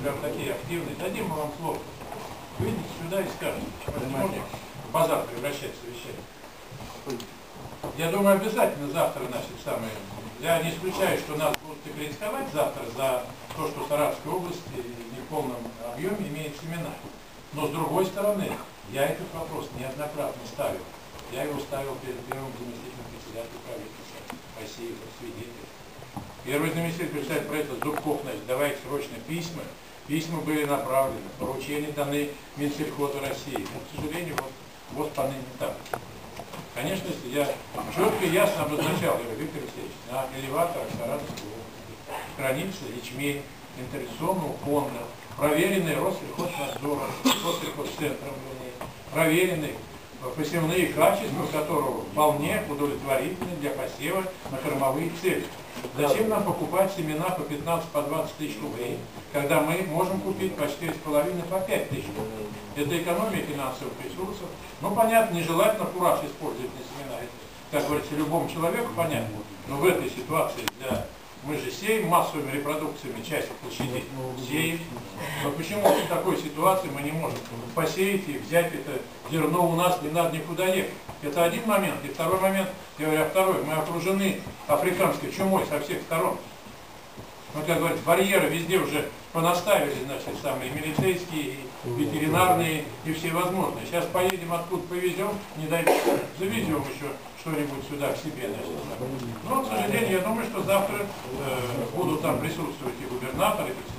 прям такие активные. Дадим мы вам слово. Выйдите сюда и скажете. Возможно, в базар превращать совещание. Я думаю, обязательно завтра, значит, самое... Я не исключаю, что нас будут критиковать завтра за то, что Саратовская область не в полном объеме имеет семена. Но с другой стороны, я этот вопрос неоднократно ставил. Я его ставил перед первым заместителем председателя правительства России как свидетель. Первый заместитель председателя правительства Зубков, значит, давайте срочно письма. Письма были направлены, поручения даны Минсельхозу России. Но, к сожалению, вот, вот поныне так. Конечно, если я четко и ясно обозначал, я говорю, Виктор Алексеевич, на элеваторах Саратовской области хранится ячмень интервенционного фонда, проверенный Россельхознадзором, Россельхозцентром, проверенный посевные качества которого вполне удовлетворительны для посева на кормовые цели. Зачем нам покупать семена по 15, по 20 тысяч рублей, когда мы можем купить по 4,5, по 5 тысяч рублей? Это экономия финансовых ресурсов. Ну, понятно, нежелательно кураж использовать на семена. Как говорится, любому человеку понятно. Но в этой ситуации для мы же сеем массовыми репродукциями часть площадей. Сеем. Но почему в такой ситуации мы не можем посеять и взять это зерно у нас, не надо никуда ехать. Это один момент. И второй момент, я говорю, а второй, мы окружены африканской чумой со всех сторон. Мы, как говорят, барьеры везде уже понаставили, значит, самые милицейские, ветеринарные и все возможные. Сейчас поедем откуда повезем, не дай бог, завезем еще что-нибудь сюда к себе. Значит. Но, к сожалению, я думаю, что завтра э, будут там присутствовать и губернаторы, и